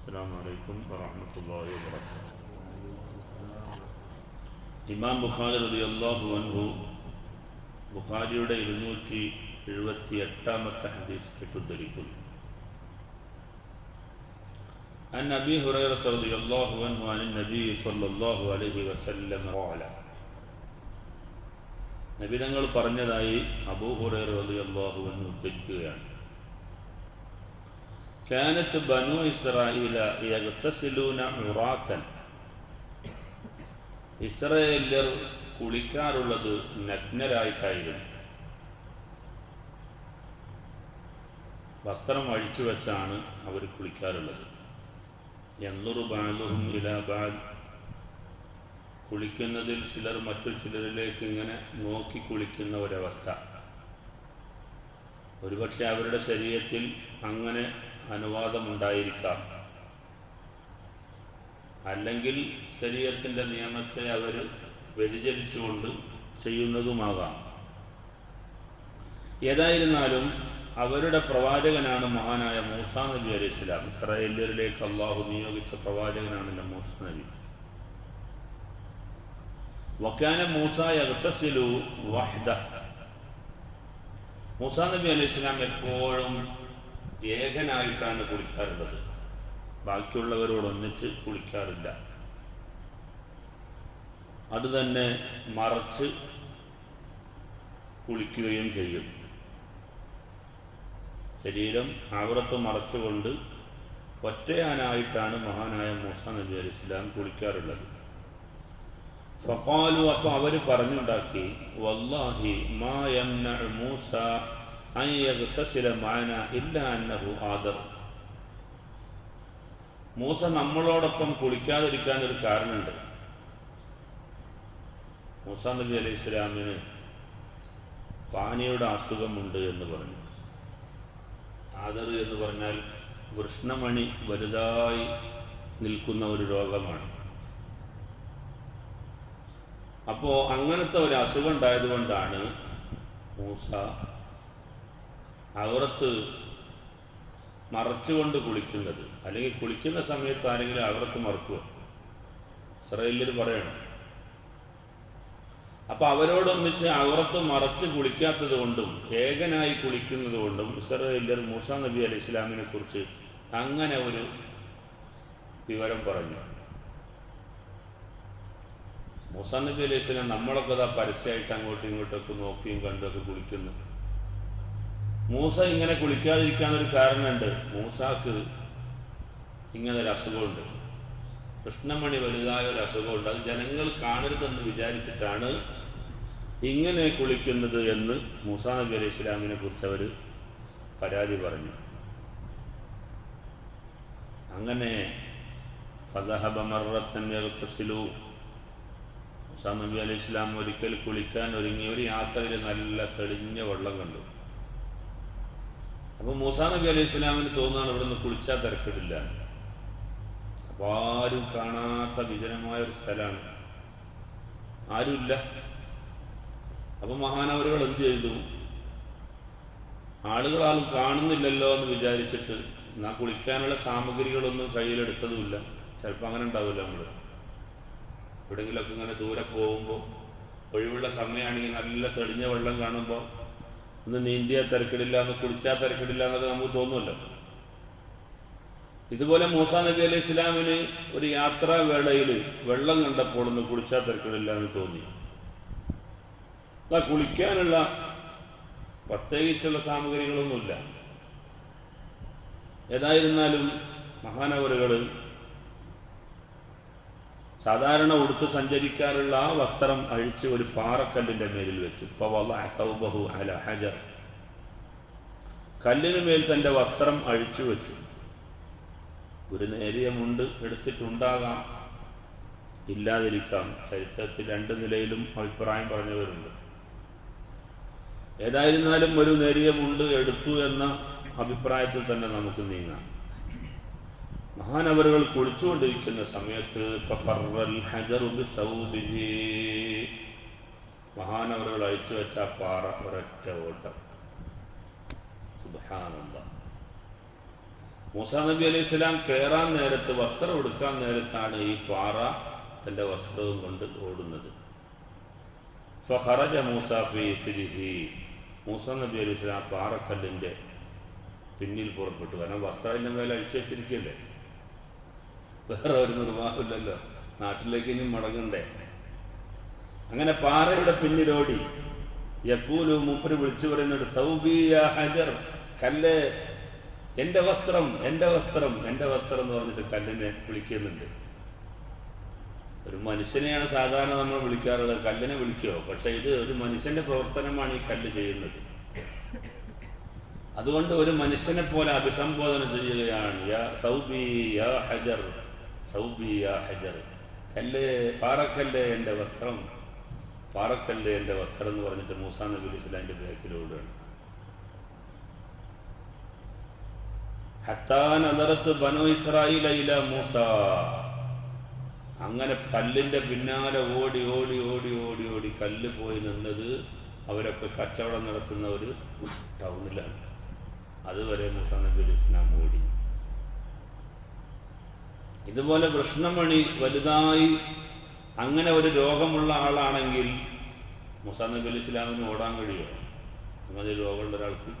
السلام عليكم ورحمة الله وبركاته ഇമാം ബുഖാരി റളിയല്ലാഹു അൻഹു ബുഖാരിയുടെ ഇരുന്നൂറ്റി എഴുപത്തി എട്ടാമത്തെ ഹദീസ് ഉദ്ധരിക്കുന്നു عن أبي هريرة رضي الله عنه عن النبي صلى الله عليه وسلم قال നബി തങ്ങൾ പറഞ്ഞതായി അബൂ ഹുറൈറ റളിയല്ലാഹു അൻഹു ഉദ്ധരിക്കുകയാണ് كانت بنو إسرائيل يغتسلون عراة ഇസ്രയേലർ കുളിക്കാറുള്ളത് നഗ്നരായിട്ടായിരുന്നു വസ്ത്രം അഴിച്ചു വെച്ചാണ് അവർ കുളിക്കാറുള്ളത് എന്നൊരു ബാലുഹും ഇല ബാൽ കുളിക്കുന്നതിൽ ചിലർ മറ്റു ചിലരിലേക്ക് ഇങ്ങനെ നോക്കി കുളിക്കുന്ന ഒരവസ്ഥ ഒരുപക്ഷെ അവരുടെ ശരീരത്തിൽ അങ്ങനെ അനുവാദമുണ്ടായിരിക്കാം. അല്ലെങ്കിൽ ശരീരത്തിന്റെ നിയമത്തെ അവർ വ്യതിചരിച്ചുകൊണ്ട് ചെയ്യുന്നതുമാകാം. ഏതായിരുന്നാലും അവരുടെ പ്രവാചകനാണ് മഹാനായ മൂസ നബി അലൈഹി ഇസ്ലാം ഇസ്രായേലിലേക്ക് അള്ളാഹു നിയോഗിച്ച പ്രവാചകനാണല്ലോ മൂസ നബി. വക്കാന മൂസ യഗ്തസിലു വഹ്ദ. മൂസ നബി അലൈഹി ഇസ്ലാം എപ്പോഴും ഏകനായിട്ടാണ് കുളിക്കാറുള്ളത്. ബാക്കിയുള്ളവരോടൊന്നിച്ച് കുളിക്കാറില്ല. അത് തന്നെ മറച്ച് കുളിക്കുകയും ചെയ്യും. ശരീരം ആവറത്ത് മറച്ചുകൊണ്ട് ഒറ്റയാനായിട്ടാണ് മഹാനായ മൂസ നബി അലി ഇസ്ലാം കുളിക്കാറുള്ളത്. ഫക്കാലു അപ്പോൾ അവർ പറഞ്ഞുണ്ടാക്കി വല്ലാഹി മാ മൂസ മൂസ നമ്മളോടൊപ്പം കുളിക്കാതിരിക്കാൻ ഒരു കാരണമുണ്ട്. മൂസ നബി അലൈഹി ഇസ്ലാമിന് പാനിയുടെ അസുഖമുണ്ട് എന്ന് പറഞ്ഞു. ആദർ എന്ന് പറഞ്ഞാൽ വൃഷ്ണമണി വലുതായി നിൽക്കുന്ന ഒരു രോഗമാണ്. അപ്പോൾ അങ്ങനത്തെ ഒരു അസുഖം ഉണ്ടായതുകൊണ്ടാണ് മൂസ അകറത്ത് മറച്ചുകൊണ്ട് കുളിക്കുന്നത്. അല്ലെങ്കിൽ കുളിക്കുന്ന സമയത്ത് ആരെങ്കിലും അവർത്ത് മറക്കുക ഇസ്രയേലിൽ പറയണം. അപ്പൊ അവരോടൊന്നിച്ച് അവർത്ത് മറച്ച് കുളിക്കാത്തത് കൊണ്ടും ഏകനായി കുളിക്കുന്നത് കൊണ്ടും ഇസ്രയേലിയർ മൂസ നബി അലി ഇസ്ലാമിനെ കുറിച്ച് അങ്ങനെ ഒരു വിവരം പറഞ്ഞു. മൂസ നബി അലൈഹി സ്വലാം നമ്മളൊക്കെ അതാ പരസ്യമായിട്ട് അങ്ങോട്ടും ഇങ്ങോട്ടൊക്കെ നോക്കിയും കണ്ടൊക്കെ കുളിക്കുന്നു. മൂസ ഇങ്ങനെ കുളിക്കാതിരിക്കാൻ ഒരു കാരണമുണ്ട്. മൂസാക്ക് ഇങ്ങനെ ഒരു അസുഖമുണ്ട്. കൃഷ്ണമണി വലുതായ ഒരു അസുഖമുണ്ട്. അത് ജനങ്ങൾ കാണരുതെന്ന് വിചാരിച്ചിട്ടാണ് ഇങ്ങനെ കുളിക്കുന്നത് എന്ന് മൂസാ നബി അലൈഹി ഇസ്ലാമിനെ കുറിച്ച് അവർ പരാതി പറഞ്ഞു. അങ്ങനെ മൂസാ നബി അലൈഹി ഇസ്ലാം ഒരിക്കൽ കുളിക്കാൻ ഒരുങ്ങി ഒരു യാത്രയിൽ നല്ല തെളിഞ്ഞ വെള്ളം കണ്ടു. അപ്പോൾ മൂസാ നബി അലൈഹി ഇസ്ലാമിന് തോന്നുകയാണ് ഇവിടെ നിന്ന് കുളിച്ചാൽ തിരക്കിടില്ല. അപ്പോൾ ആരും കാണാത്ത വിജനമായ ഒരു സ്ഥലമാണ് ആരുമില്ല. അപ്പോൾ മഹാനവരുകൾ എന്ത് ചെയ്തു? ആളുകളാലും കാണുന്നില്ലല്ലോ എന്ന് വിചാരിച്ചിട്ട് എന്നാ കുളിക്കാനുള്ള സാമഗ്രികളൊന്നും കയ്യിലെടുത്തതുമില്ല. ചിലപ്പോൾ അങ്ങനെ ഉണ്ടാവില്ല നമ്മൾ എവിടെയെങ്കിലൊക്കെ ഇങ്ങനെ ദൂരെ പോകുമ്പോൾ ഒഴിവുള്ള സമയമാണെങ്കിൽ നല്ല തെളിഞ്ഞ വെള്ളം കാണുമ്പോൾ ഒന്ന് നീന്തിയാൽ തിരക്കിടില്ല ഒന്ന് കുടിച്ചാൽ തിരക്കിടില്ല എന്നൊക്കെ നമുക്ക് തോന്നുമല്ലോ. ഇതുപോലെ മൂസ നബി അലൈഹി ഇസ്ലാമിന് ഒരു യാത്രാ വേളയിൽ വെള്ളം കണ്ടപ്പോൾ ഒന്ന് കുടിച്ചാൽ തിരക്കിടില്ല എന്ന് തോന്നി. ആ കുളിക്കാനുള്ള പ്രത്യേകിച്ചുള്ള സാമഗ്രികളൊന്നുമില്ല. ഏതായിരുന്നാലും മഹാനവറുകൾ സാധാരണ ഉടുത്ത് സഞ്ചരിക്കാറുള്ള ആ വസ്ത്രം അഴിച്ച് ഒരു പാറക്കല്ലിന്റെ മേലിൽ വെച്ചു. അല ഹജർ. കല്ലിന് മേൽ തന്റെ വസ്ത്രം അഴിച്ചു വെച്ചു. ഒരു നേരിയ മുണ്ട് എടുത്തിട്ടുണ്ടാകാം. ഇല്ലാതിരിക്കാം. ചരിത്രത്തിൽ രണ്ട് നിലയിലും അഭിപ്രായം പറഞ്ഞവരുണ്ട്. ഏതായിരുന്നാലും ഒരു നേരിയ മുണ്ട് എടുത്തു എന്ന അഭിപ്രായത്തിൽ തന്നെ നമുക്ക് നീങ്ങാം. മഹാനവറുകൾ കുളിച്ചുകൊണ്ടിരിക്കുന്ന സമയത്ത്. മഹാനവറുകൾ അയച്ചു വെച്ച പാറ ഒരൊറ്റ ഓട്ടം. സുബ്ഹാനല്ലാഹ് മൂസാ നബി അലൈഹി സ്വലാം കയറാൻ നേരത്ത് വസ്ത്രം എടുക്കാൻ നേരത്താണ് ഈ പാറ തന്റെ വസ്ത്രവും കൊണ്ട് ഓടുന്നത്. ഫഹറജ മൂസാഫി സിരിഹി. മൂസ നബി അലൈഹി സ്വലാം പാറക്കല്ലിന്റെ പിന്നിൽ പുറപ്പെട്ടു. കാരണം വസ്ത്രത്തിന്റെ മേലെ അഴിച്ചു വെച്ചിരിക്കല്ലേ വേറെ ഒരു നിർവാഹമില്ലല്ലോ. നാട്ടിലേക്ക് ഇനി മടങ്ങണ്ടേ? അങ്ങനെ പാറയുടെ പിന്നിലോടി എപ്പോലും മൂപ്പര് വിളിച്ചു പറയുന്നുണ്ട് സൗബിയ ഹജർ കല്ല് എന്റെ വസ്ത്രം എന്റെ വസ്ത്രം എന്റെ വസ്ത്രം എന്ന് പറഞ്ഞിട്ട് കല്ലിനെ വിളിക്കുന്നുണ്ട്. ഒരു മനുഷ്യനെയാണ് സാധാരണ നമ്മൾ വിളിക്കാറുള്ളത് കല്ലിനെ വിളിക്കുമോ പക്ഷെ ഇത് ഒരു മനുഷ്യന്റെ പ്രവർത്തനമാണ് ഈ കല്ല് ചെയ്യുന്നത്. അതുകൊണ്ട് ഒരു മനുഷ്യനെ പോലെ അഭിസംബോധന ചെയ്യുകയാണ് സൗബി ഹജർ സൗബി യാ ഹജർ. കല്ല് പാറക്കല്ല് എന്റെ വസ്ത്രം. പാറക്കല്ല് എന്റെ വസ്ത്രം എന്ന് പറഞ്ഞിട്ട് മൂസാ നബി അലൈഹി ഇസ്ലാമിന്റെ ബാക്കിലോടുകയാണ് മൂസ. അങ്ങനെ കല്ലിന്റെ പിന്നാലെ ഓടി ഓടി ഓടി ഓടി ഓടി കല്ല് പോയി നിന്നത് അവരൊക്കെ കച്ചവടം നടത്തുന്ന ഒരു ടൗണിലാണ്. അതുവരെ മൂസ നബി ഇസ്ലാം ഓടി. ഇതുപോലെ പ്രശ്നമണി വലുതായി അങ്ങനെ ഒരു രോഗമുള്ള ആളാണെങ്കിൽ മുസാ നബി അലി ഇസ്ലാമിന് ഓടാൻ കഴിയുമോ അങ്ങനെ രോഗമുള്ള ഒരാൾക്ക്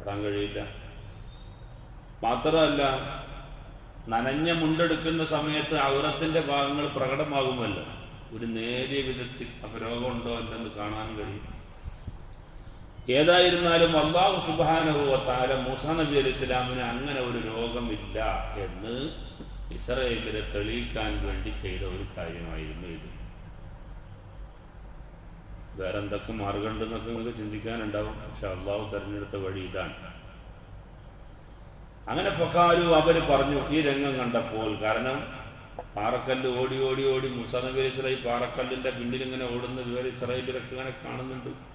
ഓടാൻ കഴിയില്ല. മാത്രമല്ല നനഞ്ഞ മുണ്ടെടുക്കുന്ന സമയത്ത് ഔറത്തിന്റെ ഭാഗങ്ങൾ പ്രകടമാകുമല്ലോ. ഒരു നേരിയ വിധത്തിൽ അപരോഗമുണ്ടോ അല്ലെന്ന് കാണാൻ കഴിയും. ഏതായിരുന്നാലും അള്ളാഹു സുബാനഹുവ താല മൂസ നബി അലി ഇസ്ലാമിന് അങ്ങനെ ഒരു രോഗമില്ല എന്ന് ഇസ്രയേലിനെ തെളിയിക്കാൻ വേണ്ടി ചെയ്ത ഒരു കാര്യമായിരുന്നു ഇത്. വേറെ എന്തൊക്കെ മാർഗമുണ്ടെന്നൊക്കെ നിങ്ങൾക്ക് ചിന്തിക്കാനുണ്ടാവും. പക്ഷെ അള്ളാഹു തെരഞ്ഞെടുത്ത വഴി ഇതാണ്. അങ്ങനെ ഫഖാലു അവർ പറഞ്ഞു ഈ രംഗം കണ്ടപ്പോൾ കാരണം പാറക്കല്ല് ഓടി ഓടി ഓടി മുസാ നബി അലൈഹി പാറക്കല്ലിന്റെ പിന്നിൽ ഇങ്ങനെ ഓടുന്ന വിവരം ഇസ്രായേലിലൊക്കെ ഇങ്ങനെ കാണുന്നുണ്ട്.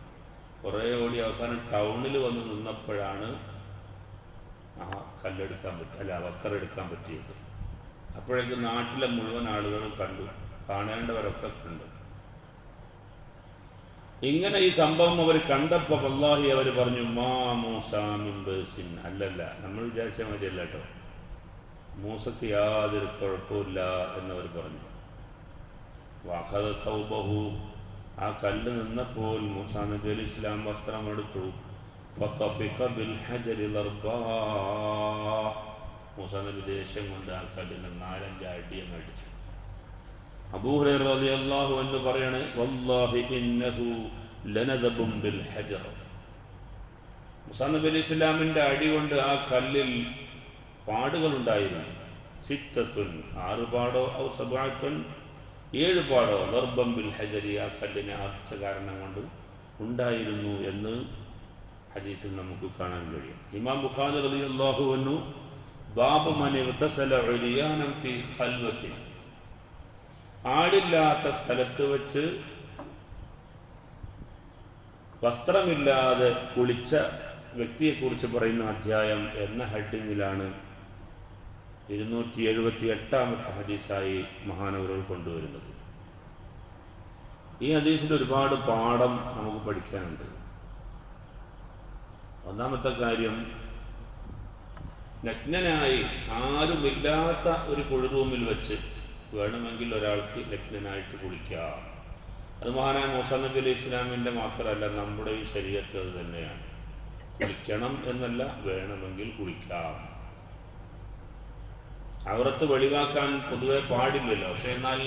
കുറേ ഓടി അവസാനം ടൗണിൽ വന്ന് നിന്നപ്പോഴാണ് ആ കല്ലെടുക്കാൻ പറ്റി അല്ല വസ്ത്രം എടുക്കാൻ പറ്റിയത്. അപ്പോഴേക്കും നാട്ടിലെ മുഴുവൻ ആളുകളും കണ്ടു കാണേണ്ടവരൊക്കെ കണ്ടു. ഇങ്ങനെ ഈ സംഭവം അവർ കണ്ടപ്പോൾ വല്ലാഹി അവർ പറഞ്ഞു മാ അല്ലല്ല നമ്മൾ വിചാരിച്ച മതിയല്ല കേട്ടോ. മൂസക്ക് യാതൊരു കുഴപ്പമില്ല എന്നവർ പറഞ്ഞു. വാഹത സൗബഹു ആ കല്ല് നിന്നപ്പോൾ മൂസാ നബി അലി ഇസ്ലാം വസ്ത്രം എടുത്തു. ഫത്തഫിഖ ബിൽ ഹജരി ദർബാ. മൂസാ നബി ദേഷ്യം കൊണ്ട് ആ കല്ലിന് നാലഞ്ച് അടിയും അടിച്ചു. അബൂഹുറൈറ റളിയല്ലാഹു അൻഹു പറയാണ് വല്ലാഹി ഇന്നഹു ലനദബും ബിൽ ഹജർ. മൂസാ അലൈഹി ഇസ്ലാമിന്റെ അടി കൊണ്ട് ആ കല്ലിൽ പാടുകളുണ്ടായിരുന്നു. സിത്തത്തുൻ ആറ് പാടോ ഔ സബാത്തുൻ ഏഴ് പാടോ ദർബം ബിൽ ഹജരി ആ കല്ലിനെ അർച്ച കാരണം കൊണ്ട് ഉണ്ടായിരുന്നു എന്ന് ഹദീസിൽ നമുക്ക് കാണാൻ കഴിയും. ഇമാം ബുഖാദ് അലി അള്ളാഹു എന്നു ഖൽവത്തിൻ ആടില്ലാത്ത സ്ഥലത്ത് വെച്ച് വസ്ത്രമില്ലാതെ കുളിച്ച വ്യക്തിയെക്കുറിച്ച് പറയുന്ന അധ്യായം എന്ന ഹെഡിങ്ങിലാണ് ഇരുന്നൂറ്റി എഴുപത്തി എട്ടാമത്തെ ഹദീസായി മഹാനവറുകൾ കൊണ്ടുവരുന്നത്. ഈ ഹദീസിൽ ഒരുപാട് പാഠം നമുക്ക് പഠിക്കാനുണ്ട്. ഒന്നാമത്തെ കാര്യം നഗ്നനായി ആരുമില്ലാത്ത ഒരു കുളിറൂമിൽ വെച്ച് വേണമെങ്കിൽ ഒരാൾക്ക് നഗ്നനായിട്ട് കുളിക്കാം. അത് മഹാനായ മൂസ നബി അലൈഹി ഇസ്ലാമിന്റെ മാത്രമല്ല നമ്മുടെ ഈ ശരീരത്തിൽ അത് തന്നെയാണ്. കുളിക്കണം എന്നല്ല വേണമെങ്കിൽ കുളിക്കാം. അവറത്ത് വെളിവാക്കാൻ പൊതുവെ പാടില്ലല്ലോ. പക്ഷെ എന്നാൽ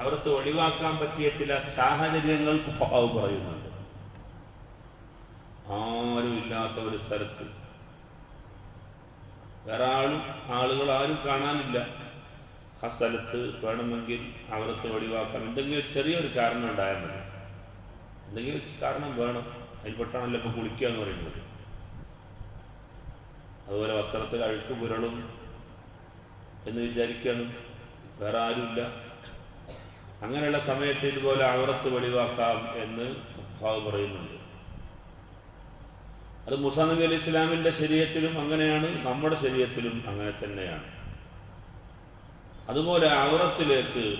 അവർക്ക് ഒഴിവാക്കാൻ പറ്റിയ ചില സാഹചര്യങ്ങൾ ഫുഹാവ് പറയുന്നുണ്ട്. ആരും ഇല്ലാത്ത ഒരു സ്ഥലത്ത്. വേറെ ആളും ആളുകൾ ആരും കാണാനില്ല. ആ സ്ഥലത്ത് വേണമെങ്കിൽ അവർക്ക് ഒഴിവാക്കാം എന്തെങ്കിലും ചെറിയൊരു കാരണം ഉണ്ടായാൽ മതി. എന്തെങ്കിലും കാരണം വേണം. അതിൽപ്പെട്ടാണല്ലോ ഇപ്പോൾ കുളിക്കുക എന്ന് പറയുന്നത്. അതുപോലെ വസ്ത്രത്തിൽ അഴുക്ക് പുരളും എന്ന് വിചാരിക്കാനും വേറെ ആരുമില്ല. അങ്ങനെയുള്ള സമയത്ത് ഇതുപോലെ അവറത്ത് വെളിവാക്കാം എന്ന് ഫാവ് പറയുന്നുണ്ട്. അത് മുസാ നബി അലി ഇസ്ലാമിന്റെ ശരീരത്തിലും അങ്ങനെയാണ് നമ്മുടെ ശരീരത്തിലും അങ്ങനെ തന്നെയാണ്. അതുപോലെ ഔറത്തിലേക്ക്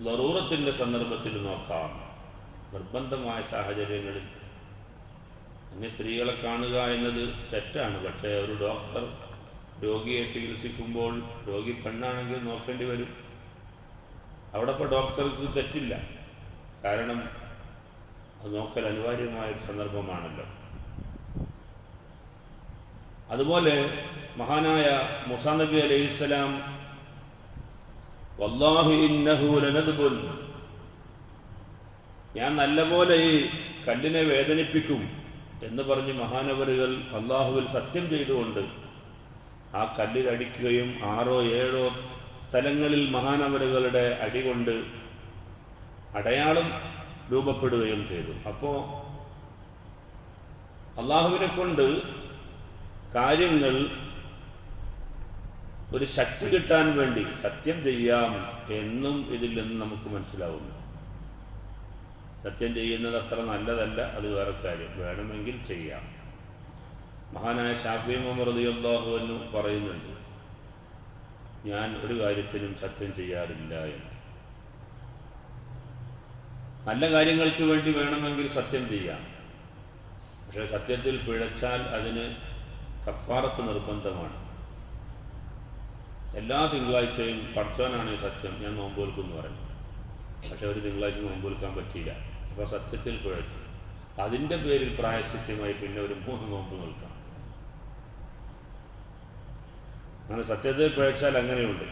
ലറൂറത്തിന്റെ സന്ദർഭത്തിൽ നോക്കാം. നിർബന്ധമായ സാഹചര്യങ്ങളിൽ. സ്ത്രീകളെ കാണുക എന്നത് തെറ്റാണ്. പക്ഷേ ഒരു ഡോക്ടർ രോഗിയെ ചികിത്സിക്കുമ്പോൾ രോഗി പെണ്ണാണെങ്കിൽ നോക്കേണ്ടി വരും. അവിടെ ഇപ്പോൾ ഡോക്ടർക്ക് തെറ്റില്ല. കാരണം അത് നോക്കൽ അനിവാര്യമായ ഒരു സന്ദർഭമാണല്ലോ. അതുപോലെ മഹാനായ മുസാ നബി അലൈഹി സ്വലാം വല്ലാഹി ഇന്നഹു ലനദ്ബുൻ. ഞാൻ നല്ലപോലെ ഈ കല്ലിനെ വേദനിപ്പിക്കും എന്ന് പറഞ്ഞ് മഹാനവരുകൾ അള്ളാഹുവിൽ സത്യം ചെയ്തുകൊണ്ട് ആ കല്ലിലടിക്കുകയും ആറോ ഏഴോ സ്ഥലങ്ങളിൽ മഹാനവരുകളുടെ അടി കൊണ്ട് അടയാളം രൂപപ്പെടുകയും ചെയ്തു. അപ്പോൾ അള്ളാഹുവിനെ കൊണ്ട് കാര്യങ്ങൾ ഒരു ശക്തി കിട്ടാൻ വേണ്ടി സത്യം ചെയ്യാം എന്നും ഇതിൽ നിന്ന് നമുക്ക് മനസ്സിലാവുന്നു. സത്യം ചെയ്യുന്നത് അത്ര നല്ലതല്ല അത് വേറെ കാര്യം. വേണമെങ്കിൽ ചെയ്യാം. മഹാനായ ഷാഫി മുഹമ്മദ് എന്ന് പറയുന്നുണ്ട് ഞാൻ ഒരു കാര്യത്തിനും സത്യം ചെയ്യാറില്ല എന്ന്. നല്ല കാര്യങ്ങൾക്ക് വേണ്ടി വേണമെങ്കിൽ സത്യം ചെയ്യാം. പക്ഷേ സത്യത്തിൽ പിഴച്ചാൽ അതിന് കഫാറത്ത് നിർബന്ധമാണ്. എല്ലാ തിങ്കളാഴ്ചയും പഠിച്ചവനാണ് സത്യം. ഞാൻ നോമ്പോൽക്കുമെന്ന് പറഞ്ഞു. പക്ഷെ ഒരു തിങ്കളാഴ്ച നോമ്പോൽക്കാൻ പറ്റിയില്ല. അപ്പോൾ സത്യത്തിൽ പിഴച്ചു. അതിന്റെ പേരിൽ പ്രായശ്ചിത്യമായി പിന്നെ ഒരു മൂന്ന് നോമ്പ് നിൽക്കാം അങ്ങനെ സത്യത്തെ പ്രേക്ഷാൽ അങ്ങനെയുണ്ട്.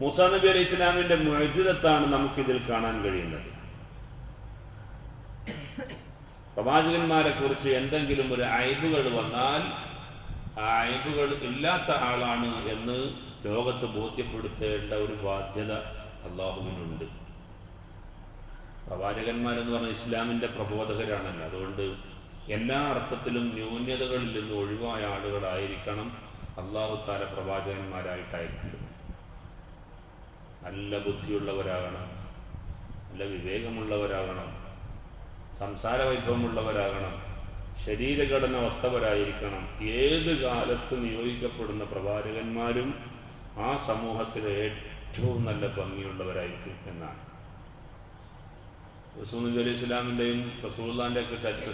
മൂസാ നബി അലൈഹി ഇസ്ലാമിന്റെ മജിതത്താണ് നമുക്കിതിൽ കാണാൻ കഴിയുന്നത്. പ്രവാചകന്മാരെ കുറിച്ച് എന്തെങ്കിലും ഒരു അയബുകൾ വന്നാൽ ആ അയബുകൾ ഇല്ലാത്ത ആളാണ് എന്ന് ലോകത്ത് ബോധ്യപ്പെടുത്തേണ്ട ഒരു ബാധ്യത അള്ളാഹുവിനുണ്ട് പ്രവാചകന്മാരെന്ന് പറഞ്ഞ ഇസ്ലാമിന്റെ പ്രബോധകരാണല്ലോ. അതുകൊണ്ട് എല്ലാ അർത്ഥത്തിലും ന്യൂനതകളിൽ നിന്ന് ഒഴിവായ ആളുകളായിരിക്കണം. അള്ളാഹു താല പ്രവാചകന്മാരായിട്ടായിട്ടുണ്ട് നല്ല ബുദ്ധിയുള്ളവരാകണം നല്ല വിവേകമുള്ളവരാകണം സംസാര വൈഭവമുള്ളവരാകണം ശരീരഘടന ഒത്തവരായിരിക്കണം. ഏത് കാലത്ത് നിയോഗിക്കപ്പെടുന്ന പ്രവാചകന്മാരും ആ സമൂഹത്തിലെ ഏറ്റവും നല്ല ഭംഗിയുള്ളവരായിരിക്കും എന്നാണ്. റസൂൽ അലൈഹി ഇസ്ലാമിന്റെയും റസൂള്ളാന്റെയൊക്കെ ചരിത്ര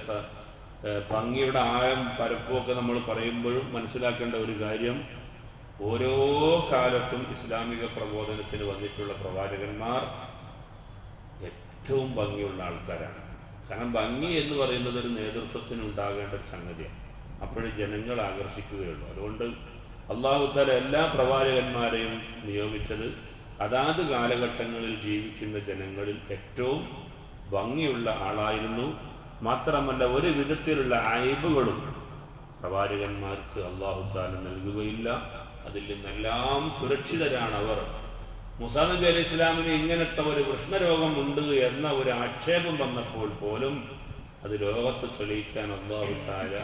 ഭംഗിയുടെ ആഴം പരപ്പുമൊക്കെ നമ്മൾ പറയുമ്പോഴും മനസ്സിലാക്കേണ്ട ഒരു കാര്യം ഓരോ കാലത്തും ഇസ്ലാമിക പ്രബോധനത്തിന് വന്നിട്ടുള്ള പ്രവാചകന്മാർ ഏറ്റവും ഭംഗിയുള്ള ആൾക്കാരാണ്. കാരണം ഭംഗി എന്ന് പറയുന്നത് ഒരു നേതൃത്വത്തിന് ഉണ്ടാകേണ്ട ഒരു സംഗതിയാണ്. അപ്പോഴേ ജനങ്ങൾ ആകർഷിക്കുകയുള്ളൂ. അതുകൊണ്ട് അള്ളാഹുത്താല എല്ലാ പ്രവാചകന്മാരെയും നിയോഗിച്ചത് അതാത് കാലഘട്ടങ്ങളിൽ ജീവിക്കുന്ന ജനങ്ങളിൽ ഏറ്റവും ഭംഗിയുള്ള ആളായിരുന്നു. മാത്രമല്ല ഒരു വിധത്തിലുള്ള അയബുകളും പ്രവാചകന്മാർക്ക് അള്ളാഹുത്താല നൽകുകയില്ല. അതിൽ നിന്നെല്ലാം സുരക്ഷിതരാണ് അവർ. മുസാ നബി അലൈഹി ഇസ്ലാമിന് ഇങ്ങനത്തെ ഒരു കൃഷ്ണരോഗം ഉണ്ട് എന്ന ഒരു ആക്ഷേപം വന്നപ്പോൾ പോലും അത് ലോകത്ത് തെളിയിക്കാൻ അള്ളാഹു താല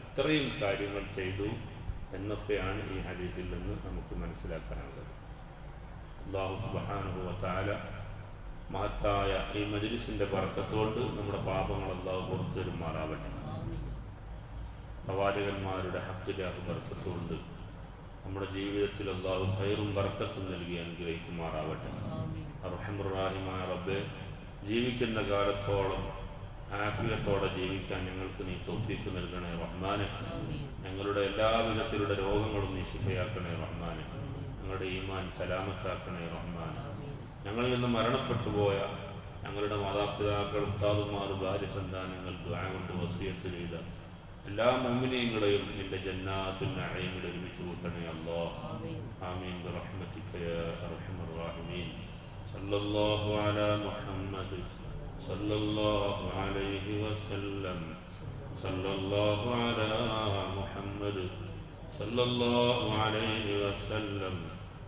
ഇത്രയും കാര്യങ്ങൾ ചെയ്തു എന്നൊക്കെയാണ് ഈ ഹദീസിൽ നിന്ന് നമുക്ക് മനസ്സിലാക്കാനുള്ളത്. അള്ളാഹു സുബാനുഭവ താര മഹത്തായ ഈ മജലിസിന്റെ പറക്കത്തോണ്ട് നമ്മുടെ പാപങ്ങളെല്ലാം പുറത്തു വരുമാറാവട്ടെ. പ്രവാചകന്മാരുടെ ഹക്തിരാഹ് ബർക്കത്തുകൊണ്ട് നമ്മുടെ ജീവിതത്തിൽ അള്ളാഹു ഹൈറും ബർക്കത്തും നൽകി അനുഗ്രഹിക്കുമാറാവട്ടെ. അർഹമുറാഹിമായ റബ്ബെ ജീവിക്കുന്ന കാലത്തോളം ആഫിയത്തോടെ ജീവിക്കാൻ ഞങ്ങൾക്ക് നീ തോഫീക്ക് നൽകണേ റഹ്മാനെ. ഞങ്ങളുടെ എല്ലാ എല്ലാവിധത്തിലുള്ള രോഗങ്ങളും നീ ശുഭയാക്കണേ റഹ്മാനെ. ഞങ്ങളുടെ ഈമാൻ സലാമത്താക്കണേ റഹ്മാനെ. ഞങ്ങളിൽ നിന്ന് മരണപ്പെട്ടു പോയ ഞങ്ങളുടെ മാതാപിതാക്കൾ ഉസ്താദുമാർ ഭാര്യ സന്താനങ്ങൾ കൊണ്ട് വസീയത്ത് ചെയ്ത എല്ലാ മമ്മിനെയും നിന്റെ ജന്നാത്തിൽ നഴയങ്ങൾ ഒരുമിച്ച് കൂട്ടണേ അല്ലോ. ആമീൻ. സല്ലല്ലാഹു മുഹമ്മദ് സല്ലല്ലാഹു അലൈഹി വസല്ലം. സല്ലല്ലാഹു മുഹമ്മദ് സല്ലല്ലാഹു അലൈഹി വസല്ലം.